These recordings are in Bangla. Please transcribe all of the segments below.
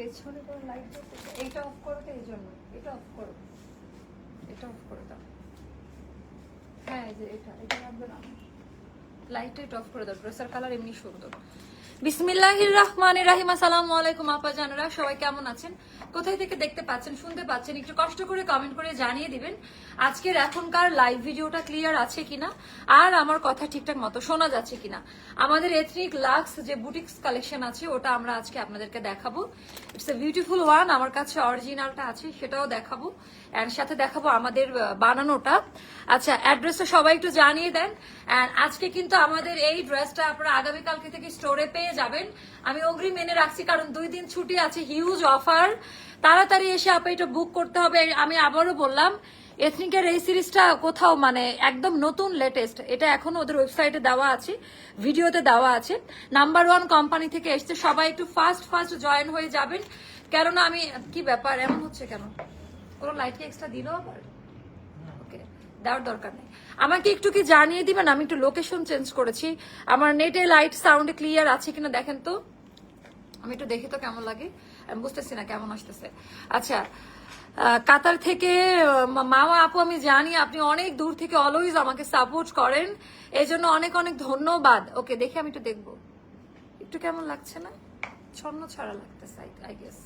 পেছনে কোনো লাইট এইটা অফ করো তো, এই জন্য। এটা অফ করো। এটা অফ করে দাও। হ্যাঁ যে এটা। এটা রাখবে না। লাইটটা এটা অফ করে দাও ড্রেসের কালার এমনি সুন্দর বিসমিল্লাহির রহমানির রাহিম আসসালামু আলাইকুম আপা জানারা সবাই কেমন আছেন? কোথায় থেকে দেখতে পাচ্ছেন, শুনতে পাচ্ছেন, একটু কষ্ট করে কমেন্ট করে জানিয়ে দিবেন, আজকের এখনকার লাইভ ভিডিওটা ক্লিয়ার আছে কিনা? আর আমার কথা ঠিকঠাক মতো শোনা যাচ্ছে কিনা? আমাদের এথনিক লাক্স যে বুটিক্স কালেকশন আছে, ওটা আমরা আজকে আপনাদেরকে দেখাবো। ইটস এ বিউটিফুল ওয়ান আমার কাছে অরিজিনালটা আছে, সেটাও দেখাবো। এন্ড সাথে দেখাবো আমাদের বানানোটা। আচ্ছা অ্যাড্রেসটা সবাই একটু জানিয়ে দেন। এন্ড আজকে কিন্তু আমাদের এই ড্রেসটা আপনারা আগামীকালকে থেকে স্টোরে পেয়ে যাবেন। আমি অগ্রিম এনে রাখছি, কারণ দুই দিন ছুটি আছে হিউজ অফার তাড়াতাড়ি এসে আপনি এটা বুক করতে হবে। আমি আবারও বললাম এথনিকের এই সিরিজটা কোথাও মানে একদম নতুন লেটেস্ট এটা এখনও ওদের ওয়েবসাইটে দেওয়া আছে ভিডিওতে দেওয়া আছে। নাম্বার ওয়ান কোম্পানি থেকে এসছে, সবাই একটু ফাস্ট ফাস্ট জয়েন হয়ে যাবেন। কেননা আমি, কি ব্যাপার, এমন হচ্ছে কেন? কোনো লাইট কি এক্সট্রা দিল আবার? দেওয়ার দরকার নেই। আমাকে একটু কি জানিয়ে দিবেন? আমি একটু লোকেশন চেঞ্জ করেছি। আমার নেটে লাইট সাউন্ড ক্লিয়ার আছে কিনা দেখেন তো। আমি একটু দেখি তো কেমন লাগে। আমি বুঝতেছি না কেমন আসতেছে। আচ্ছা কাতার থেকে মামা আপু, আমি জানি আপনি অনেক দূর থেকে অলওয়েজ আমাকে সাপোর্ট করেন। এই জন্য অনেক অনেক ধন্যবাদ। ওকে দেখে আমি একটু দেখব। একটু কেমন লাগছে না? ছন্ন ছাড়া লাগতেছে আই গেস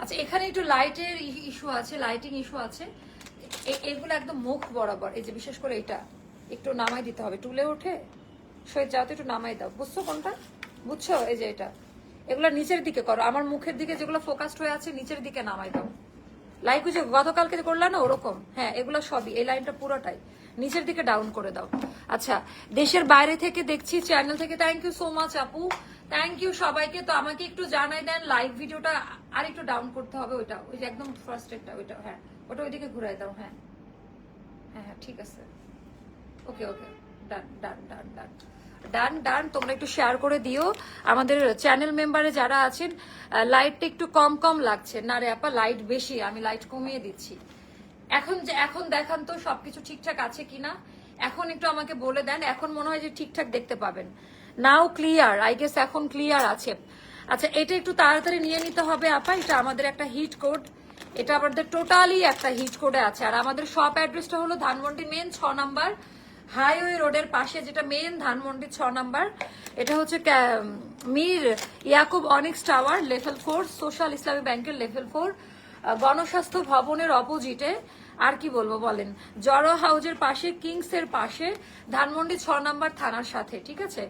আচ্ছা এখানে একটু লাইটের ইস্যু আছে লাইটিং ইস্যু আছে। এগুলো একদম মুখ বরাবর। এই যে বিশেষ করে এটা, একটু নামাই দিতে হবে। টুলে ওঠে সয়ে যাও একটু নামাই দাও। বুঝছ কোনটা? বুঝছ? এই যে এটা। এগুলো নিচের দিকে করো। আমার মুখের দিকে যেগুলো ফোকাসড হয়ে আছে, নিচের দিকে নামাই দাও। লাইক যে গতকালকে যে করলা না, ওরকম। হ্যাঁ এগুলো সবই। এই লাইনটা পুরোটাই। নিচের দিকে ডাউন করে দাও। আচ্ছা দেশের বাইরে থেকে দেখছি চ্যানেল থেকে থ্যাংক ইউ সো মাচ আপু। থ্যাংক ইউ সবাইকে। তো আমাকে একটু জানাই দেন লাইভ ভিডিওটা আর একটু ডাউন করতে হবে ওইটা। ওই যে একদম ফার্স্ট একটা, ওইটা হ্যাঁ। ওটা ওইদিকে ঘুরাই দাও হ্যাঁ। হ্যাঁ হ্যাঁ ঠিক আছে। ওকে ওকে। ডান ডান ডান ডান। ডান ডান, তোমরা একটু শেয়ার করে দিও। আমাদের চ্যানেল মেম্বারে যারা আছেন লাইটটা একটু কম কম লাগছে। না রে আপা লাইট বেশি, আমি লাইট কমিয়ে দিচ্ছি। এখন যে, এখন দেখান তো সবকিছু ঠিকঠাক আছে কিনা? এখন একটু আমাকে বলে দেন, এখন মনে হয় যে ঠিকঠাক দেখতে পাবেন। নাও ক্লিয়ার আই গেস এখন ক্লিয়ার আছে। আচ্ছা এটা একটু তাড়াতাড়ি নিয়ে নিতে হবে আপা, এটা আমাদের একটা হিট কোড এটা আমাদের টোটালি একটা হিট কোডে আছে। আর আমাদের শপ অ্যাড্রেসটা হলো ধানমন্ডি মেন ছ নাম্বার হাইওয়ে রোডের পাশে, যেটা মেন ধানমন্ডি ছ নাম্বার। এটা হচ্ছে Mir Yakub Onyx tower level four Social Islami ব্যাংকের লেভেল ফোর গণস্বাস্থ্য ভবনের অপোজিটে আর কি বলব বলেন। জড়ো হাউজের পাশে কিংস এর পাশে ধানমন্ডি ছ নাম্বার থানার সাথে ঠিক আছে?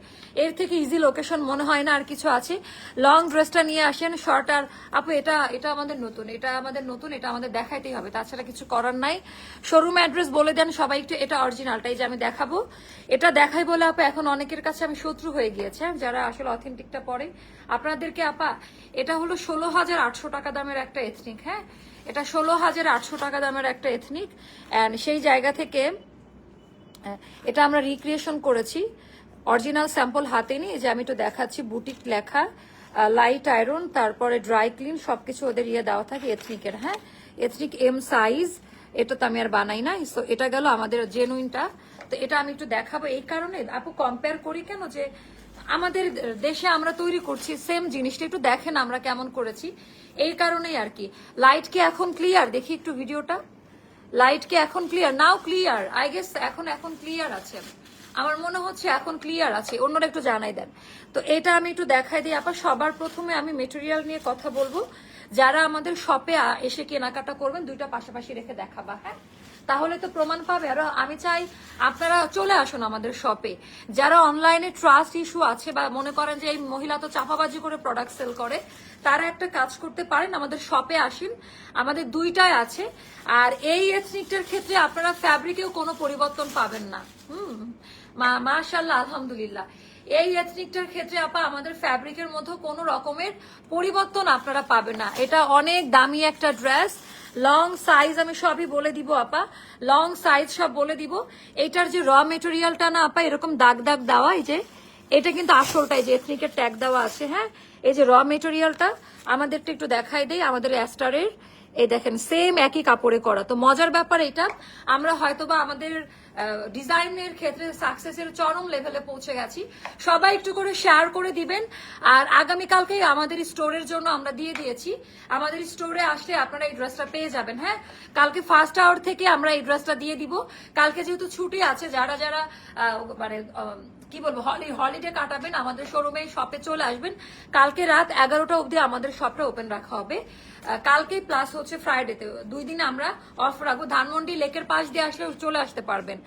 এর থেকে ইজি লোকেশন মনে হয় না আর কিছু আছে। লং ড্রেসটা নিয়ে আসেন শর্ট আর আপু এটা এটা আমাদের নতুন এটা আমাদের নতুন এটা আমাদের দেখাইতেই হবে তাছাড়া কিছু করার নাই। শোরুম অ্যাড্রেস বলে দেন সবাই একটু এটা অরিজিনালটাই যে আমি দেখাবো। এটা দেখাই বলে আপা এখন অনেকের কাছে আমি শত্রু হয়ে গিয়েছে হ্যাঁ, যারা আসলে অথেন্টিকটা পড়ে আপনাদেরকে আপা এটা হলো ষোলো হাজার আটশো টাকা দামের একটা এথনিক হ্যাঁ? এটা ষোলো হাজার আটশো টাকা দামের একটা এথনিক অ্যান্ড সেই জায়গা থেকে এটা আমরা রিক্রিয়েশন করেছি। অরিজিনাল স্যাম্পল হাতে নিয়ে যে আমি একটু দেখাচ্ছি বুটিক লেখা লাইট আয়রন তারপরে ড্রাই ক্লিন সবকিছু ওদের ইয়ে দেওয়া থাকে এথনিকের হ্যাঁ? এথনিক এম সাইজ এটা তো আমি আর বানাই নাই So, এটা গেল আমাদের জেনুইনটা তো এটা আমি একটু দেখাবো। এই কারণে আপু কম্পেয়ার করি কেন যে আমাদের দেশে আমরা তৈরি করছি সেম জিনিসটা। একটু দেখেন আমরা কেমন করেছি। এই কারণেই আর কি। লাইট কি এখন ক্লিয়ার দেখি একটু ভিডিওটা লাইট কি এখন clear now clear I guess এখন এখন ক্লিয়ার আছে। আমার মনে হচ্ছে এখন ক্লিয়ার আছে। অন্যরা একটু জানাই দেন। তো এটা আমি একটু দেখাই দিই। আপা, সবার প্রথমে আমি মেটেরিয়াল নিয়ে কথা বলব। যারা আমাদের শপে এসে কেনাকাটা করবেন, দুইটা পাশাপাশি রেখে দেখাবা হ্যাঁ? তাহলে তো প্রমাণ পাবে। আর আমি চাই আপনারা চলে আসুন আমাদের শপে যারা অনলাইনে ট্রাস্ট ইস্যু আছে বা মনে করেন যে এই মহিলা তো চাপাবাজি করে প্রোডাক্ট সেল করে, তারা একটা কাজ করতে পারেন, আমাদের শপে আসেন। আমাদের দুইটাই আছে। আর এই এথনিকটার ক্ষেত্রে আপনারা ফ্যাব্রিকেও কোনো পরিবর্তন পাবেন না। হুম, মা- মাশাল্লাহ আলহামদুলিল্লাহ। এই এথনিকটার ক্ষেত্রে আপা, আমাদের ফ্যাব্রিকের মধ্যে কোনো রকমের পরিবর্তন আপনারা পাবেন না। এটা অনেক দামি একটা ড্রেস লং সাইজ আমি সবই বলে দিব আপা। লং সাইজ সব বলে দিব। এটার যে র মেটেরিয়ালটা না আপা, এরকম দাগ দাগ দেওয়া, এই যে, এটা কিন্তু আসলটাই, যে এথনিকের ট্যাগ দেওয়া আছে হ্যাঁ? এই যে র মেটেরিয়ালটা আমাদেরটা একটু দেখাই দেয় আমাদের অ্যাস্টারের এই দেখেন সেম একই কাপড়ে করা। তো মজার ব্যাপার এটা, আমরা হয়তোবা আমাদের ডিজাইনের ক্ষেত্রে সাকসেসের চরম লেভেলে পৌঁছে গেছি। সবাই একটু করে শেয়ার করে দিবেন। আর আগামীকালকেই আমাদের স্টোরের জন্য আমরা দিয়ে দিয়েছি। আমাদের স্টোরে আসলে আপনারা এই ড্রেসটা পেয়ে যাবেন হ্যাঁ? কালকে ফার্স্ট আওয়ার থেকে আমরা এই ড্রেসটা দিয়ে দিব। কালকে যেহেতু ছুটি আছে, যারা যারা মানে কি বলব, হলি, হলিডে কাটাবেন, আমাদের শোরুমে শপে চলে আসবেন। কালকে রাত এগারোটা অবধি আমাদের শপটা ওপেন রাখা হবে। কালকে প্লাস হচ্ছে ফ্রাইডেতে দুই দিন আমরা অফ রাখব। ধানমন্ডি লেকের পাশ দিয়ে আসলে চলে আসতে পারবেন।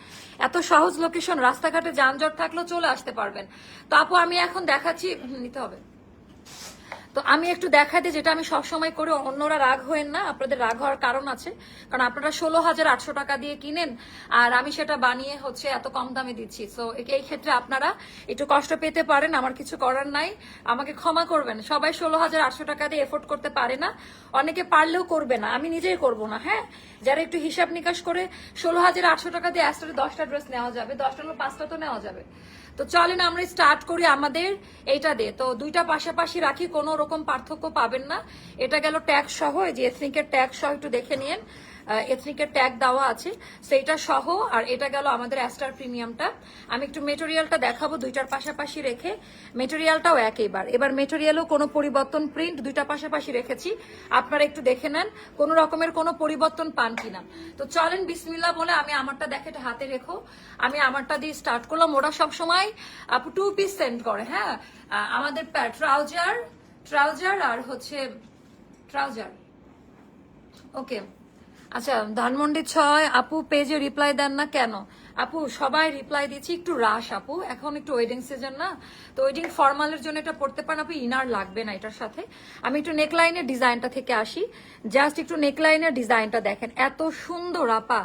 এত সহজ লোকেশন রাস্তাঘাটে যানজট থাকলেও চলে আসতে পারবেন। তো আপু, আমি এখন দেখাচ্ছি নিতে হবে। তো আমি একটু দেখাই দিই, যেটা আমি সবসময় করে, অন্যরা রাগ হয়েন না, আপনাদের রাগ হওয়ার কারণ আছে। কারণ আপনারা ষোলো হাজার আটশো টাকা দিয়ে কিনেন, আর আমি সেটা বানিয়ে হচ্ছে এত কম দামে দিচ্ছি। সো এই ক্ষেত্রে আপনারা একটু কষ্ট পেতে পারেন, আমার কিছু করার নাই। আমাকে ক্ষমা করবেন। সবাই ষোলো হাজার আটশো টাকা দিয়ে এফোর্ড করতে পারে না, অনেকে পারলেও করবে না। আমি নিজেই করব না হ্যাঁ? যারা একটু হিসাব নিকাশ করে ষোলো হাজার আটশো টাকা দিয়ে অ্যাস্টারে দশটা ড্রেস নেওয়া যাবে, দশটা হলো পাঁচটা তো নেওয়া যাবে। তো চলেন আমরা স্টার্ট করি আমাদের এইটা দিয়ে। তো দুইটা পাশাপাশি রাখি, কোনো রকম পার্থক্য পাবেন না। এটা গেল ট্যাগ সহ যে এথনিকের ট্যাগ সহ একটু দেখে নিন এথনিকের ট্যাগ দেওয়া আছে। সেইটা সহ, আর এটা গেল আমাদের অ্যাস্টার প্রিমিয়ামটা আমি একটু মেটেরিয়ালটা দেখাবো দুইটার পাশাপাশি রেখে। মেটেরিয়ালটাও একইবার এবার। মেটেরিয়ালও কোনো পরিবর্তন প্রিন্ট দুইটা পাশাপাশি রেখেছি। আপনারা একটু দেখে নেন, কোনো রকমের কোনো পরিবর্তন পান কিনা। তো চলেন বিসমিল্লা বলে আমি আমারটা দেখে এটা হাতে রেখো। আমি আমারটা দিয়ে স্টার্ট করলাম। ওরা সবসময়, আপু টু পিস সেন্ড করে হ্যাঁ? আমাদের ট্রাউজার ট্রাউজার আর হচ্ছে ট্রাউজার ওকে আচ্ছা ধানমন্ডি ছয়, আপু পেজে রিপ্লাই দেন না কেন? আপু, সবাই রিপ্লাই দিচ্ছি একটু রাশ আপু। এখন একটু ওয়েডিং সিজন না? তো ওয়েডিং ফর্মালের জন্য এটা পড়তে পারেন, আপু, ইনার লাগবে না এটার সাথে। আমি একটু নেকলাইনের ডিজাইনটা থেকে আসি। জাস্ট একটু নেকলাইনের ডিজাইনটা দেখেন। এত সুন্দর, আপা।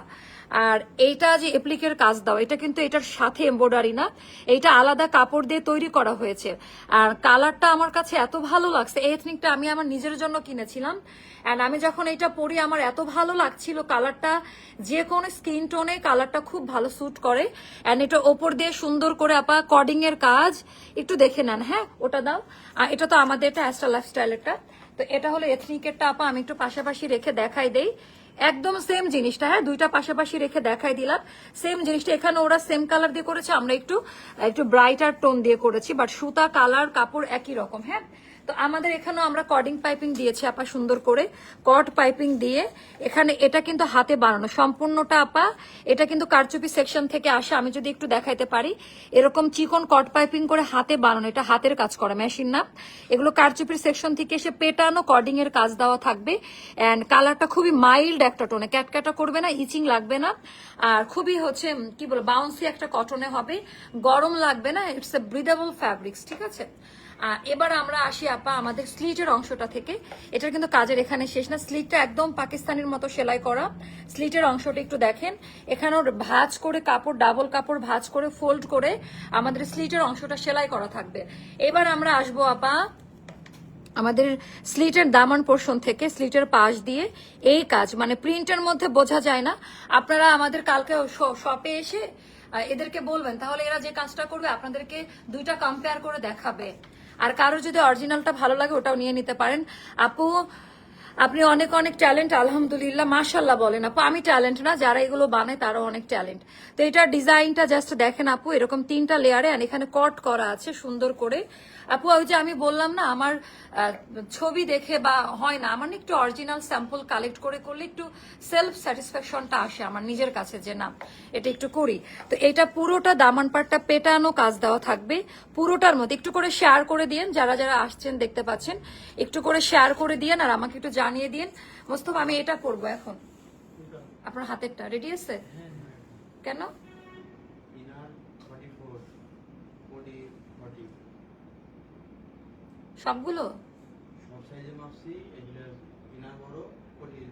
আর এইটা যে এপ্লিকের কাজ দাও, এটা কিন্তু এটার সাথে এমব্রয়ডারি না, এইটা আলাদা কাপড় দিয়ে তৈরি করা হয়েছে। আর কালারটা আমার কাছে এত ভালো লাগছে, এই এথনিকটা আমি আমার নিজের জন্য কিনেছিলাম। অ্যান্ড আমি যখন এটা পরি, আমার এত ভালো লাগছিল কালারটা যে কোনো স্কিন টোনে কালারটা খুব ভালো স্যুট করে। অ্যান্ড এটা ওপর দিয়ে সুন্দর করে আপা কর্ডিং এর কাজ, একটু দেখে নেন হ্যাঁ ওটা দাও। আর এটা তো আমাদের এটা অ্যাস্ট্রা লাইফস্টাইলেরটা তো এটা হলো এথনিকেরটা আপা, আমি একটু পাশাপাশি রেখে দেখাই দেই। একদম সেম জিনিসটা হ্যাঁ? দুইটা পাশাপাশি রেখে দেখাই দিলাম। সেম জিনিসটা, এখানে ওরা সেম কালার দিয়ে করেছে, আমরা একটু একটু ব্রাইটার টোন দিয়ে করেছি বাট সুতা কালার কাপড় একই রকম হ্যাঁ? তো আমাদের এখানেও আমরা কর্ডিং পাইপিং দিয়েছি আপা, সুন্দর করে। কট পাইপিং দিয়ে এখানে এটা কিন্তু হাতে বানানো, সম্পূর্ণটা আপা, এটা কিন্তু কারচুপি সেকশন থেকে আসে, আমি যদি একটু দেখাইতে পারি। এরকম চিকন কট পাইপিং করে হাতে বানানো, এটা হাতের কাজ করা মেশিন না। এগুলো কারচুপির সেকশন থেকে এসে পেটানো কর্ডিং এর কাজ দেওয়া থাকবে। অ্যান্ড কালারটা খুবই মাইল্ড একটা টোনে ক্যাটক্যাটা করবে না ইচিং লাগবে না। আর খুবই হচ্ছে কি বলব বাউন্সি একটা কটনে হবে। গরম লাগবে না ইটস এ ব্রিদেবল ফ্যাব্রিক্স ঠিক আছে? এবার আমরা আসি, আপা, আমাদের স্লিটের অংশটা থেকে। এটার কিন্তু কাজের এখানে শেষ না। স্লিটটা একদম পাকিস্তানের মতো সেলাই করা। স্লিটের অংশটা একটু দেখেন। এখানেও ভাঁজ করে কাপড়, ডাবল কাপড় ভাঁজ করে, ফোল্ড করে আমাদের স্লিটের অংশটা সেলাই করা থাকবে। এবার আমরা আসব, আপা, আমাদের স্লিটের দামান পোর্শন থেকে, স্লিটের পাশ দিয়ে। এই কাজ মানে প্রিন্টের মধ্যে বোঝা যায় না। আপনারা আমাদের কালকে শপে এসে এদেরকে বলবেন, তাহলে এরা যে কাজটা করবে, আপনাদেরকে দুইটা কম্পেয়ার করে দেখাবে। আর কারও যদি অরিজিনালটা ভালো লাগে ওটাও নিয়ে নিতে পারেন। আপু আপনি অনেক অনেক ট্যালেন্ট আলহামদুলিল্লাহ মাশাল্লাহ বলেন আপু। আমি ট্যালেন্ট না, যারা এগুলো বানায় তারাও অনেক ট্যালেন্ট তো এটার ডিজাইনটা জাস্ট দেখেন আপু, এরকম তিনটা লেয়ারে এখানে কট করা আছে সুন্দর করে। আপু, ওই যে আমি বললাম না, আমার ছবি দেখে বা হয় না, আমার একটু অরিজিনাল স্যাম্পল কালেক্ট করে করলে একটু সেলফ স্যাটিসফ্যাকশনটা আসে আমার নিজের কাছে যে না, এটা একটু করি। তো এটা পুরোটা দামান পাটটা পেটানো কাজ দেওয়া থাকবে। পুরোটার মধ্যে একটু করে শেয়ার করে দিয়েন, যারা যারা আসছেন, দেখতে পাচ্ছেন, একটু করে শেয়ার করে দিয়েন আর আমাকে একটু জানিয়ে দিন। মোস্তফা, আমি এটা করব এখন। আপনার হাতেরটা রেডি আছে? কেন? সবগুলো?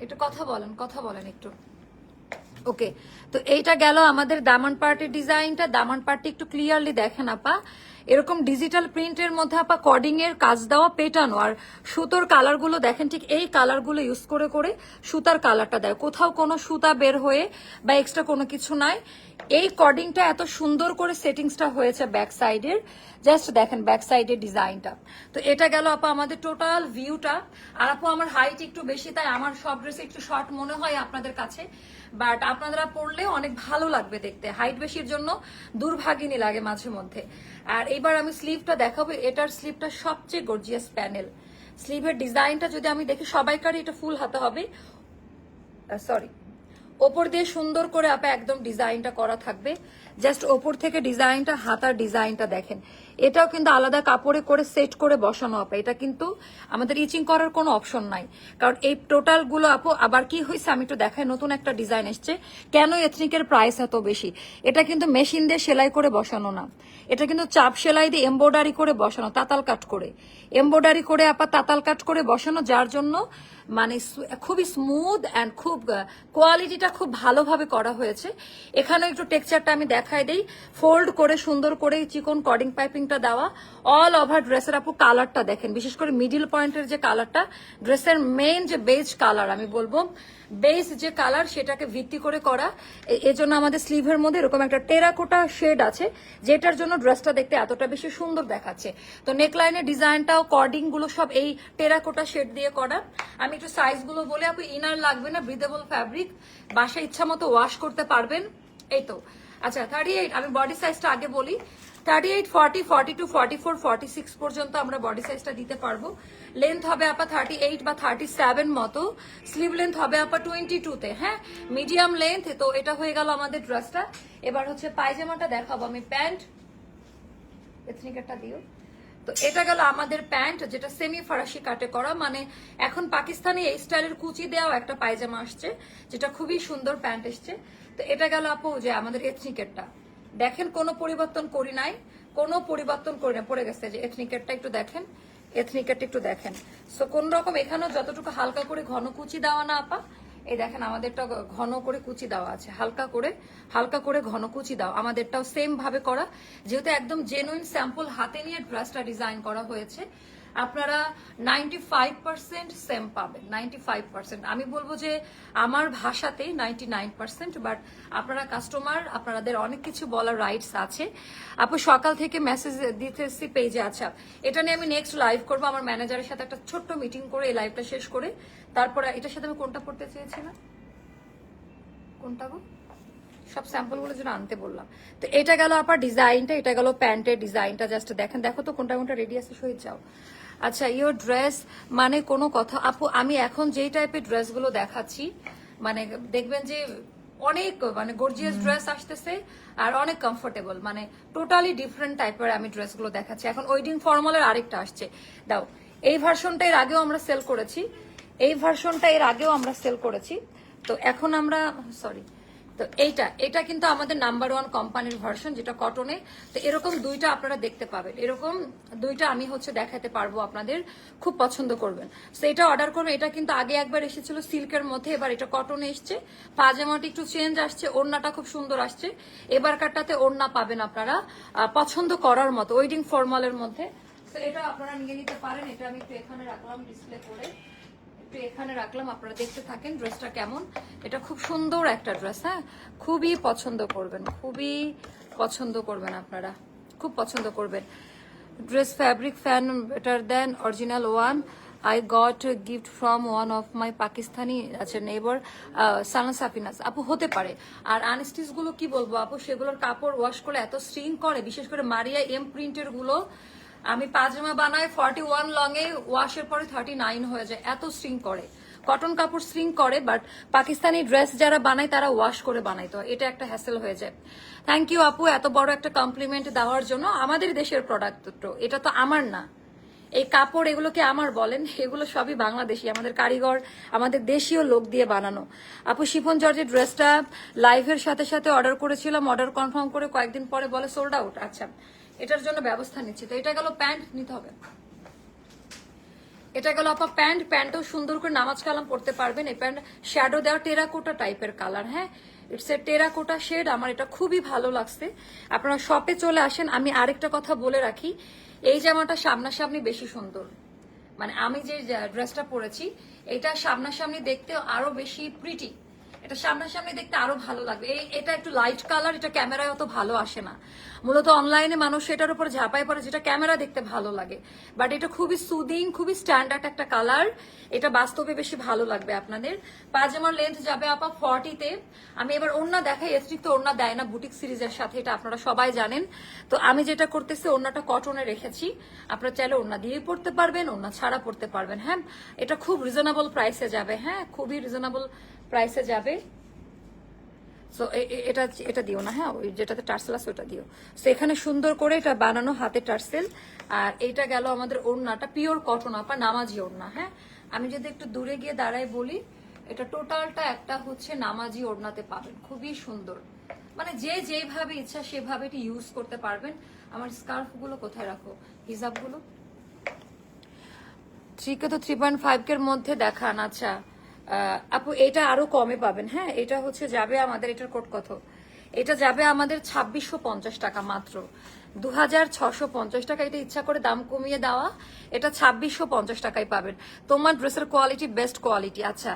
একটু কথা বলেন কথা বলেন একটু। ওকে, তো এইটা গেল আমাদের দামান পার্টির ডিজাইনটা দামান পার্টি একটু ক্লিয়ারলি দেখেন আপা। এরকম ডিজিটাল প্রিন্টের মধ্যে আপা কর্ডিং এর কাজ দেওয়া পেটানো, আর সুতোর কালারগুলো দেখেন ঠিক এই কালারগুলো ইউজ করে করে সুতার কালারটা দেয়। কোথাও কোনো সুতা বের হয়ে বা এক্সট্রা কোনো কিছু নাই। এই কর্ডিংটা এত সুন্দর করে সেটিংসটা হয়েছে ব্যাক সাইডের জাস্ট দেখেন ব্যাক সাইডের ডিজাইনটা তো এটা গেল আপা আমাদের টোটাল ভিউটা আর আপু আমার হাইট একটু বেশি, তাই আমার সব ড্রেস একটু শর্ট মনে হয় আপনাদের কাছে। বাট আপনারা পড়লে অনেক ভালো লাগবে দেখতে। হাইট বেশির জন্য দুর্ভাগিনী লাগে মাঝে মধ্যে। আর এবার আমি স্লিভটা দেখাবো, এটার স্লিভটা সবচেয়ে গর্জিয়াস প্যানেল স্লিভের ডিজাইনটা যদি আমি দেখি, সবাইকারই এটা ফুল হাতে হবে। সরি ওপর দিয়ে সুন্দর করে আপা একদম ডিজাইনটা করা থাকবে। জাস্ট ওপর থেকে ডিজাইনটা হাতার ডিজাইনটা দেখেন। এটাও কিন্তু আলাদা কাপড়ে করে, সেট করে বসানো আপা। এটা কিন্তু আমাদের ইচিং করার কোনো অপশন নাই। কারণ এই টোটালগুলো আপু, আবার কি হয়েছে আমি একটু দেখাই, নতুন একটা ডিজাইন এসছে। কেন এথনিকের প্রাইস এত বেশি? এটা কিন্তু মেশিন দিয়ে সেলাই করে বসানো না। এটা কিন্তু চাপ সেলাই দিয়ে এমব্রয়ডারি করে বসানো, তাতাল কাট করে। এমব্রয়ডারি করে আপা তাতাল কাট করে বসানো, যার জন্য মানে খুবই স্মুথ অ্যান্ড খুব কোয়ালিটিটা খুব ভালোভাবে করা হয়েছে। এখানেও একটু টেক্সচারটা আমি দেখাই দেই। ফোল্ড করে, সুন্দর করে চিকন কর্ডিং পাইপিংটা দেওয়া। অল ওভার ড্রেসের আপু কালারটা দেখেন। বিশেষ করে মিডিল পয়েন্টের যে কালারটা ড্রেসের মেইন যে বেজ কালার আমি বলব বেস যে কালার সেটাকে ভিত্তি করে করা। এজন্য আমাদের স্লিভের মধ্যে এরকম একটা টেরাকোটা শেড আছে, যেটার জন্য ড্রেসটা দেখতে এতটা বেশি সুন্দর দেখাচ্ছে। তো নেকলাইনের ডিজাইনটাও কর্ডিংগুলো সব এই টেরাকোটা শেড দিয়ে করা। আমি একটু সাইজগুলো বলে আপনি ইনার লাগবে না ব্রিদেবল ফ্যাব্রিক বাসায় ইচ্ছা মতো ওয়াশ করতে পারবেন। এই তো। আচ্ছা থার্টি এইট আমি বডি সাইজটা আগে বলি। Thirty eight forty forty two forty four forty six পর্যন্ত আমরা বডি সাইজটা দিতে পারব। লেন্থ হবে আপা থার্টি এইট বা থার্টি সেভেন মতো। স্লিভ লেন্থ হবে আপা টোয়েন্টি টুতে হ্যাঁ? মিডিয়াম লেন্থ তো এটা হয়ে গেল আমাদের ড্রেসটা এবার হচ্ছে পায়জামাটা দেখাবো, আমি প্যান্ট এথনিকারটা দিও। তো এটা গেল আমাদের প্যান্ট, যেটা সেমি ফরাসি কাটে করা। মানে এখন পাকিস্তানি এই স্টাইলের কুচি দেওয়া একটা পায়জামা আসছে, যেটা খুবই সুন্দর প্যান্ট এসছে। তো এটা গেল আপু যে আমাদের এথনিকেরটা দেখেন, কোনো পরিবর্তন করি নাই। কোনো পরিবর্তন করি না পড়ে গেছে যে এথনিকেরটা একটু দেখেন। এথনিকেরটা একটু দেখেন। সো কোন রকম এখানেও যতটুকু হালকা করে ঘন কুচি দেওয়া না আপা এই দেখেন, আমাদেরটা ঘন করে কুচি দেওয়া আছে। হালকা করে হালকা করে ঘন কুচি দাও। আমাদেরটাও সেম ভাবে করা। যেহেতু একদম জেনুইন স্যাম্পল হাতে নিয়ে ড্রেসটা ডিজাইন করা হয়েছে আপনারা নাইনটি ফাইভ পার্সেন্ট সেম পাবেন নাইনটি ফাইভ পার্সেন্ট আমি বলব যে আমার ভাষাতে নাইনটি নাইন পার্সেন্ট বাট আপনারা কাস্টমার আপনাদের অনেক কিছু বলার রাইটস আছে। আপু, সকাল থেকে মেসেজ দিতেছি পেজে আচ্ছা এটা নিয়ে আমি নেক্সট লাইভ করব। আমার ম্যানেজারের সাথে একটা ছোট্ট মিটিং করে এই লাইভটা শেষ করে। তারপরে, এটার সাথে আমি কোনটা পড়তে চেয়েছিলাম? কোনটা গো? সব স্যাম্পলগুলো যেন আনতে বললাম। তো এটা গেল আবার ডিজাইনটা এটা গেল প্যান্টের ডিজাইনটা জাস্ট দেখেন, দেখো তো কোনটা কোনটা রেডি আছে সহিত যাও। আচ্ছা ইয়োর ড্রেস মানে কোনো কথা। আপু আমি এখন যেই টাইপের ড্রেসগুলো দেখাচ্ছি মানে দেখবেন যে অনেক মানে গর্জিয়াস ড্রেস আসতেছে আর অনেক কমফোর্টেবল মানে টোটালি ডিফারেন্ট টাইপের আমি ড্রেসগুলো দেখাচ্ছি। এখন ওয়েডিং ফর্মালের আরেকটা আসছে। দাও এই ভার্সনটা এর আগেও আমরা সেল করেছি এই ভার্সনটা এর আগেও আমরা সেল করেছি। তো এখন আমরা সরি তো এইটা, এটা কিন্তু আমাদের নাম্বার ওয়ান কোম্পানির ভার্সন যেটা কটনে তো এরকম দুইটা আপনারা দেখতে পাবেন। এরকম দুইটা আমি হচ্ছে দেখাতে পারব আপনাদের। খুব পছন্দ করবেন। তো এটা অর্ডার করবেন। এটা কিন্তু আগে একবার এসেছিল সিল্কের মধ্যে, এবার এটা কটনে এসছে। পাজামাটি একটু চেঞ্জ আসছে, ওড়নাটা খুব সুন্দর আসছে। এবারকারটাতে ওড়না পাবেন আপনারা পছন্দ করার মতো ওয়েডিং ফর্মালের মধ্যে। তো এটা আপনারা নিয়ে নিতে পারেন। এটা আমি একটু এখানে রাখলাম ডিসপ্লে করে। একটু এখানে রাখলাম, আপনারা দেখতে থাকেন ড্রেসটা কেমন। এটা খুব সুন্দর একটা ড্রেস হ্যাঁ? খুবই পছন্দ করবেন, খুবই পছন্দ করবেন আপনারা, খুব পছন্দ করবেন। Dress fabric far better than original one I got gift from one of my Pakistani আচ্ছা নেবার সানা সাফিনাস আপু, হতে পারে। আর আনস্টিচগুলো কি বলব আপু? সেগুলোর কাপড় ওয়াশ করে এত স্ট্রিং করে, বিশেষ করে মারিয়া এম প্রিন্টেরগুলো। আমি পাজামা বানাই ফর্টি ওয়ান লং এ ওয়াশের পরে থার্টি নাইন হয়ে যায়। এত স্ট্রিং করে। কটন কাপড় স্ট্রিং করে বাট পাকিস্তানি ড্রেস যারা বানায়, তারা ওয়াশ করে বানায় তো। এটা একটা হ্যাসেল হয়ে যায়। থ্যাংক ইউ আপু, এত বড় একটা কমপ্লিমেন্ট দেওয়ার জন্য। আমাদের দেশের প্রোডাক্ট তো। এটা তো আমার না। এই কাপড় এগুলোকে আমার বলেন? এগুলো সবই বাংলাদেশি। আমাদের কারিগর, আমাদের দেশীয় লোক দিয়ে বানানো। আপু, শিফন জর্জের ড্রেসটা লাইভের সাথে সাথে অর্ডার করেছিলাম। অর্ডার কনফার্ম করে কয়েকদিন পরে বলে সোল্ড আউট আচ্ছা। এটার জন্য ব্যবস্থা নিচ্ছি। তো এটা গেল প্যান্ট, নিতে হবে। এটা গেল আপা প্যান্ট। প্যান্টও সুন্দর করে নামাজ কালাম পড়তে পারবেন। এই প্যান্ট শ্যাডো দেওয়া টেরাকোটা টাইপের কালার হ্যাঁ? ইটস এ টেরাকোটা শেড আমার এটা খুবই ভালো লাগছে। আপনারা শপে চলে আসেন। আমি আরেকটা কথা বলে রাখি, এই জামাটা সামনাসামনি বেশি সুন্দর। মানে আমি যে ড্রেসটা পরেছি, এটা সামনাসামনি দেখতে আরও বেশি প্রিটি এটা সামনাসামনি দেখতে আরও ভালো লাগবে। এটা একটু লাইট কালার এটা ক্যামেরায় অত ভালো আসে না। মূলত অনলাইনে মানুষ এটার উপর ঝাঁপাই পড়ে, যেটা ক্যামেরা দেখতে ভালো লাগে। বাট এটা খুবই সুদিং খুবই স্ট্যান্ডার্ড একটা কালার এটা বাস্তবে বেশি ভালো লাগবে আপনাদের। পাজামার লেন্থ যাবে আপা ফর্টিতে আমি এবার ওড়না দেখাই এসটিক তো ওড়না দেয় না বুটিক সিরিজের সাথে, এটা আপনারা সবাই জানেন। তো আমি যেটা করতেছি, ওড়নাটা কটনে রেখেছি। আপনারা চাইলে ওড়না দিয়ে পড়তে পারবেন, ওড়না ছাড়া পড়তে পারবেন হ্যাঁ? এটা খুব রিজনেবল প্রাইসে যাবে হ্যাঁ? খুবই রিজনেবল প্রাইসে যাবে। সো এটা এটা দিও না হ্যাঁ? ওই যেটাতে টার্সেল আছে, ওটা দিও। সো এখানে সুন্দর করে এটা বানানো হাতে টার্সেল। আর এটা গেল আমাদের ওড়নাটা পিওর কটন আপা নামাজি ওড়না হ্যাঁ? আমি যদি একটু দূরে গিয়ে দাঁড়াই বলি, এটা টোটালটা একটা হচ্ছে নামাজি ওড়নাতে পাবেন। খুবই সুন্দর। মানে যে যেভাবে ইচ্ছা সেভাবে এটি ইউজ করতে পারবেন। আমার স্কার্ফগুলো কোথায় রাখো? হিজাবগুলো থ্রি কে তো থ্রি পয়েন্ট ফাইভ কের মধ্যে দেখান আচ্ছা। আপু, এটা আরও কমে পাবেন। হ্যাঁ এটা হচ্ছে যাবে আমাদের, এটার কোট কত? এটা যাবে আমাদের ছাব্বিশশো পঞ্চাশ টাকা মাত্র। দু হাজার ছশো পঞ্চাশ টাকা এটা ইচ্ছা করে দাম কমিয়ে দেওয়া, এটা ছাব্বিশশো পঞ্চাশ টাকায় পাবেন। তোমার ড্রেসের কোয়ালিটি বেস্ট কোয়ালিটি আচ্ছা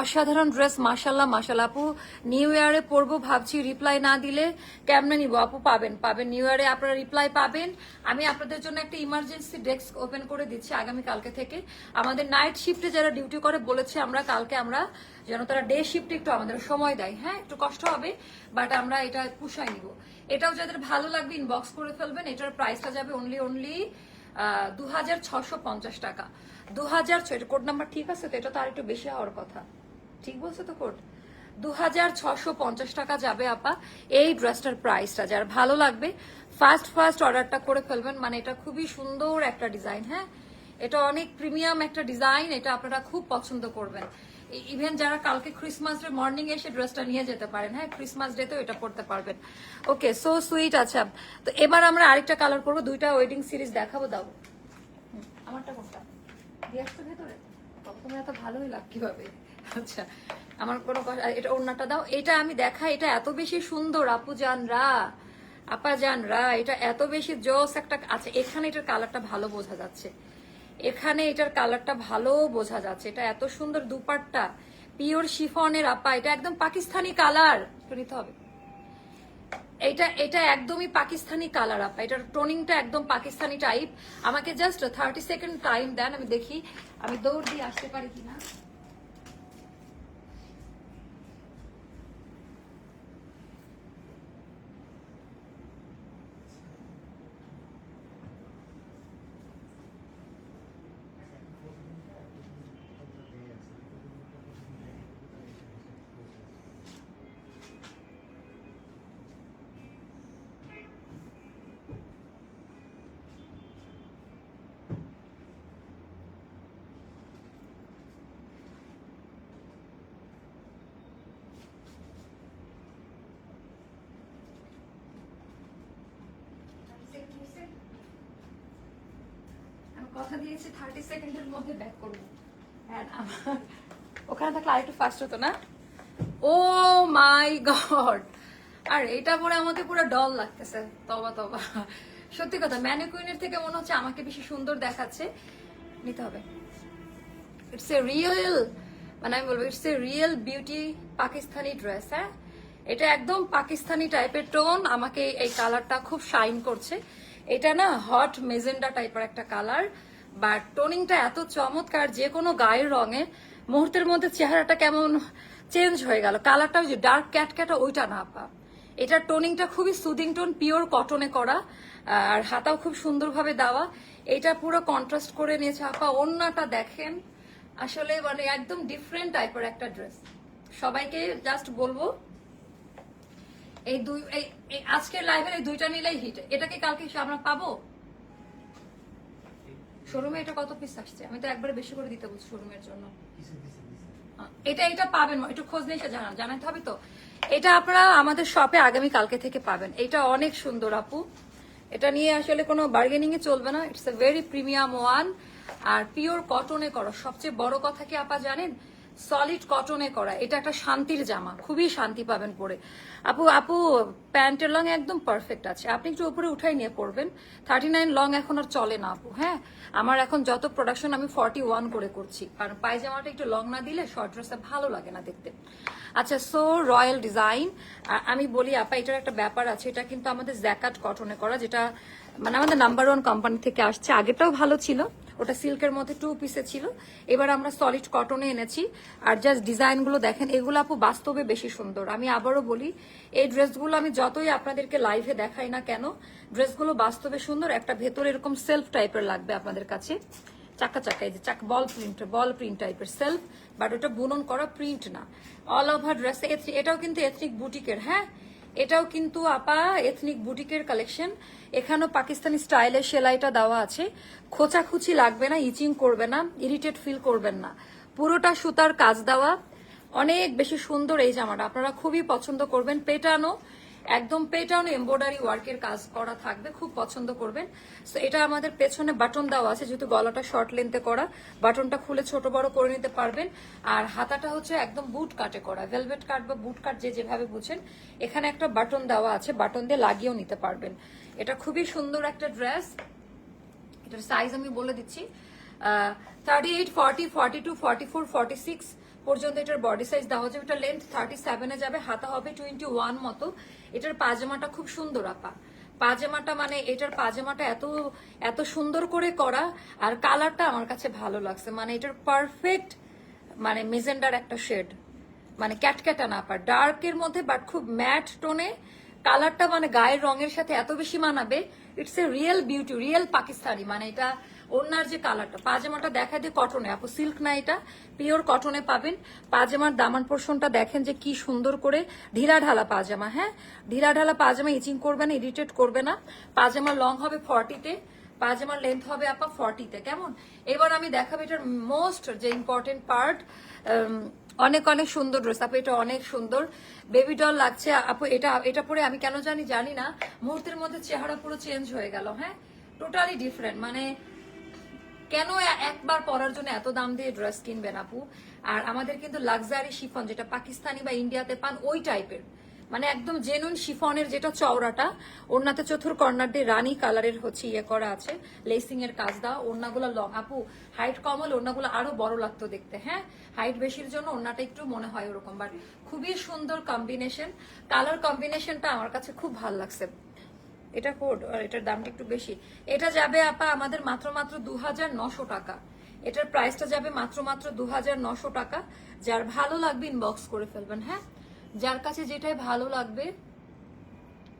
অসাধারণ ড্রেস মাসাল্লাহ মাসাল্লাহ আপু। নিউ ইয়ারে পরবো, ভাবছি রিপ্লাই না দিলে কেমনে নিব আপু? পাবেন পাবেন। নিউ ইয়ারে আপনারা রিপ্লাই পাবেন। আমি আপনাদের জন্য একটা ইমার্জেন্সি ডেস্ক ওপেন করে দিচ্ছি আগামী কালকে থেকে। আমাদের নাইট শিফটে যারা ডিউটি করে, বলেছে আমরা কালকে আমরা যেন তারা ডে শিফটে একটু আমাদের সময় দেয়। হ্যাঁ একটু কষ্ট হবে বাট আমরা এটা পুষাই নিব। এটাও যাদের ভালো লাগবে ইনবক্স করে ফেলবেন, এটার প্রাইসটা যাবে অনলি অনলি দু হাজার ছশো পঞ্চাশ টাকা। দু হাজার এটা কোড নাম্বার ঠিক আছে তো? এটা তো আর একটু বেশি হওয়ার কথা। ঠিক বলছে তো কোড দু হাজার ছশো পঞ্চাশ টাকা যাবে আপা এই ড্রেসটার প্রাইসটা যার ভালো লাগবে ফার্স্ট ফার্স্ট অর্ডারটা করে ফেলবেন। মানে এটা খুবই সুন্দর একটা ডিজাইন হ্যাঁ? এটা অনেক প্রিমিয়াম একটা ডিজাইন এটা আপনারা খুব পছন্দ করবেন। ইভেন যারা কালকে ক্রিসমাস ডে মর্নিং এসে ড্রেসটা নিয়ে যেতে পারেন হ্যাঁ ক্রিসমাস ডে তো এটা পড়তে পারবেন। ওকে সো সুইট আচ্ছা তো এবার আমরা আরেকটা কালার করব, দুইটা ওয়েডিং সিরিজ দেখাবো, দাও। আমারটা কোনটা? দিয়ে আসতো ভেতরে? তোমার এত ভালোই লাগ কীভাবে? আচ্ছা আমার কোনো এটা ওড়নাটা দাও। এটা আমি দেখা এটা এত বেশি সুন্দর আপু জানরা আপা জানরা এটা এত বেশি জোস একটা আচ্ছা এখানে এটার কালারটা ভালো বোঝা যাচ্ছে। এখানে এটার কালারটা ভালো বোঝা যাচ্ছে। এটা এত সুন্দর দুপাটটা, পিওর শিফনের আপা, এটা একদম পাকিস্তানি কালার। নিতে হবে। এটা এটা একদমই পাকিস্তানি কালার আপা, এটার টোনিংটা একদম পাকিস্তানি টাইপ আমাকে জাস্ট থার্টি সেকেন্ড টাইম দেন, আমি দেখি, আমি দৌড় দিয়ে আসতে পারি কিনা আমি কথা দিয়েছি থার্টি সেকেন্ডের মধ্যে ব্যাক করব। ওখানে থাকলে আরেকটু ফাস্ট হতো না? ও মাই গড আর, এটা পরে আমাকে পুরো ডল লাগতেছে। তবা তবা। সত্যি কথা, ম্যানিকুইনের থেকে মনে হচ্ছে আমাকে বেশি সুন্দর দেখাচ্ছে। নিতে হবে। ইটস এ রিয়েল মানে আমি বলব it's a real beauty Pakistani dress হ্যাঁ? এটা একদম পাকিস্তানি টাইপের টোন আমাকে এই কালারটা খুব শাইন করছে। এটা না হট মেজেন্ডা টাইপের একটা কালার বাট টোনিংটা এত চমৎকার যে কোনো গায়ের রঙে, মুহূর্তের মধ্যে চেহারাটা কেমন চেঞ্জ হয়ে গেল। কালারটা ওই যে ডার্ক ক্যাট ক্যাটা, ওইটা না পা। এটার টোনিংটা খুবই সুদিং টোন পিওর কটনে করা, আর হাতাও খুব সুন্দরভাবে দেওয়া। এটা পুরো কন্ট্রাস্ট করে নিয়েছে। আপা অন্যটা দেখেন। আসলে মানে একদম ডিফারেন্ট টাইপের একটা ড্রেস সবাইকে জাস্ট বলব, এই দুই, এই আজকের লাইভের এই দুইটা নিলেই হিট এটাকে কালকে আমরা পাবো? শোরুমে এটা কত পিস আসছে? আমি তো একবারে বেশি করে দিতে বলছি শোরুমের জন্য। এটা এটা পাবেন একটু খোঁজ নিয়ে জানান জানাতে হবে তো? এটা আপনারা আমাদের শপে আগামী কালকে থেকে পাবেন। এটা অনেক সুন্দর আপু। এটা নিয়ে আসলে কোনো বার্গেনিং এ চলবে না। It's a very premium one R pure কটনে করো। সবচেয়ে বড় কথা কি আপা জানেন? সলিড কটনে করা। এটা একটা শান্তির জামা, খুবই শান্তি পাবেন পরে। আপু আপু, প্যান্টের লং একদম পারফেক্ট আছে। আপনি একটু উপরে উঠাই নিয়ে পড়বেন থার্টি নাইন লং এখন আর চলে না আপু হ্যাঁ? আমার এখন যত প্রোডাকশন আমি ফর্টি ওয়ান করে করছি। কারণ পায়জামাটা একটু লং না দিলে শর্ট ড্রেসটা ভালো লাগে না দেখতে। আচ্ছা সো রয়্যাল ডিজাইন আমি বলি, আপা, এটার একটা ব্যাপার আছে। এটা কিন্তু আমাদের জ্যাকাট কটনে করা, যেটা মানে আমাদের নাম্বার ওয়ান কোম্পানি থেকে আসছে। আগেটাও ভালো ছিল। ওটা সিল্কের মধ্যে টু পিসে ছিল। এবার আমরা সলিড কটনে এনেছি। আর জাস্ট ডিজাইনগুলো দেখেন, এগুলো আপু বাস্তবে বেশি সুন্দর। আমি আবারও বলি, এই ড্রেসগুলো আমি যতই আপনাদেরকে লাইভে দেখাই না কেন ড্রেসগুলো বাস্তবে সুন্দর, একটা ভেতরে এরকম সেলফ টাইপের লাগবে আপনাদের কাছে। চাকা চাকা, এই যে চাক বল প্রিন্ট বল প্রিন্ট টাইপের সেলফ বাট ওটা বুনন করা প্রিন্ট না। অল ওভার ড্রেসে এটাও কিন্তু এথনিক বুটিকের হ্যাঁ? এটাও কিন্তু আপা এথনিক বুটিকের কালেকশন এখানেও পাকিস্তানি স্টাইলের সেলাইটা দেওয়া আছে। খোঁচাখুচি লাগবে না ইচিং করবে না ইরিটেট ফিল করবেন না। পুরোটা সুতার কাজ দেওয়া। অনেক বেশি সুন্দর এই জামাটা। আপনারা খুবই পছন্দ করবেন। পেটানো একদম পেটানো এমব্রয়ডারি ওয়ার্কের কাজ করা থাকবে, খুব পছন্দ করবেন। তো এটা আমাদের পেছনে বাটন দেওয়া আছে, যেহেতু গলাটা শর্ট লেন্থে করা। বাটনটা খুলে ছোট বড় করে নিতে পারবেন। আর হাতাটা হচ্ছে একদম বুট কাটে করা। ভেলভেট কাট বা বুট কাট যে যেভাবে বুঝেন, এখানে একটা বাটন দেওয়া আছে। বাটন দিয়ে লাগিয়েও নিতে পারবেন। এটা খুবই সুন্দর একটা ড্রেস এটার সাইজ আমি বলে দিচ্ছি। Thirty eight forty forty two forty four forty six পর্যন্ত এটার বডি সাইজ দেওয়া যাবে এটা লেন্থ থার্টি সেভেনে যাবে, হাতা হবে টোয়েন্টি ওয়ান মতো। এটার পাজামাটা খুব সুন্দর, আপা। পাজামাটা মানে এটার পাজামাটা এত এত সুন্দর করে করা, আর কালারটা আমার কাছে ভালো লাগছে। মানে এটার পারফেক্ট মানে মেজেন্ডার একটা শেড মানে ক্যাটক্যাটা না পার ডার্কের মধ্যে বাট খুব ম্যাট টোনে কালারটা মানে গায়ের রঙের সাথে এত বেশি মানাবে it's a real beauty real Pakistani. মানে এটা ওনার যে কালারটা, পাজামাটা দেখা দিয়ে কটনে। আপু সিল্ক না এটা পিওর কটনে পাবেন। পাজামার দামান পোর্শনটা দেখেন যে কি সুন্দর করে ঢিলা ঢালা পাজামা হ্যাঁ? ঢিলা ঢালা পাজামা ইচিং করবে না ইরিটেট করবে না। পাজামা লং হবে ফর্টিতে পাজামার লেন্থ হবে আপা ফর্টিতে কেমন? এবার আমি দেখাবো এটার মোস্ট যে ইম্পর্টেন্ট পার্ট অনেক অনেক সুন্দর ড্রেস আপু, এটা অনেক সুন্দর। বেবি ডল লাগছে, আপু, এটা এটা পরে আমি কেন জানি জানি না। মুহূর্তের মধ্যে চেহারা পুরো চেঞ্জ হয়ে গেল হ্যাঁ? টোটালি ডিফারেন্ট মানে কেন একবার পরার জন্য এত দাম দিয়ে ড্রেস কিনবেন আপু? আর আমাদের কিন্তু লাক্সারি শিফন, যেটা পাকিস্তানি বা ইন্ডিয়াতে পান, ওই টাইপের মানে একদম জেনুইন শিফনের যেটা চওড়াটা, ওড়নাতে চতুর কর্নার দিয়ে রানী কালারের হচ্ছে ইয়ে করা আছে লেসিং এর কাজ দেওয়া, ওড়নাগুলো লং আপু হাইট কম হলে ওড়নাগুলো আরও বড় লাগতো দেখতে হ্যাঁ? হাইট বেশির জন্য ওড়নাটা একটু মনে হয় ওরকম বাট খুবই সুন্দর কম্বিনেশন কালার কম্বিনেশনটা আমার কাছে খুব ভালো লাগছে। এটা কোড আর এটার দামটা একটু বেশি। এটা যাবে আপা আমাদের মাত্র মাত্র দু টাকা। এটার প্রাইসটা যাবে মাত্র মাত্র দু টাকা। যার ভালো লাগবে ইনবক্স করে ফেলবেন হ্যাঁ? যার কাছে যেটাই ভালো লাগবে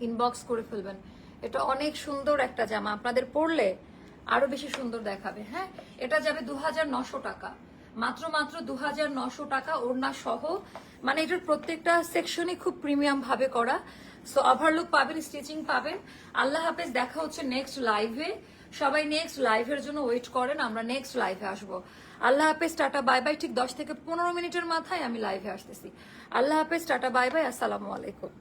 ইনবক্স করে ফেলবেন। এটা অনেক সুন্দর একটা জামা। আপনাদের পরলে আরও বেশি সুন্দর দেখাবে হ্যাঁ? এটা যাবে দু টাকা। মাত্র মাত্র দু টাকা ওড়না সহ। মানে এটার প্রত্যেকটা সেকশনই খুব প্রিমিয়াম ভাবে করা। সো ওভারলুক পাবেন স্টিচিং পাবেন। আল্লাহ হাফেজ, দেখা হচ্ছে নেক্সট লাইভে সবাই নেক্সট লাইভের জন্য ওয়েট করেন, আমরা নেক্সট লাইভে আসব। আল্লাহ হাফেজ, টাটা বাই বাই ঠিক দশ থেকে পনেরো মিনিটের মাথায় আমি লাইভে আসতেছি। আল্লাহ হাফেজ, টাটা বাই বাই আসসালামু আলাইকুম।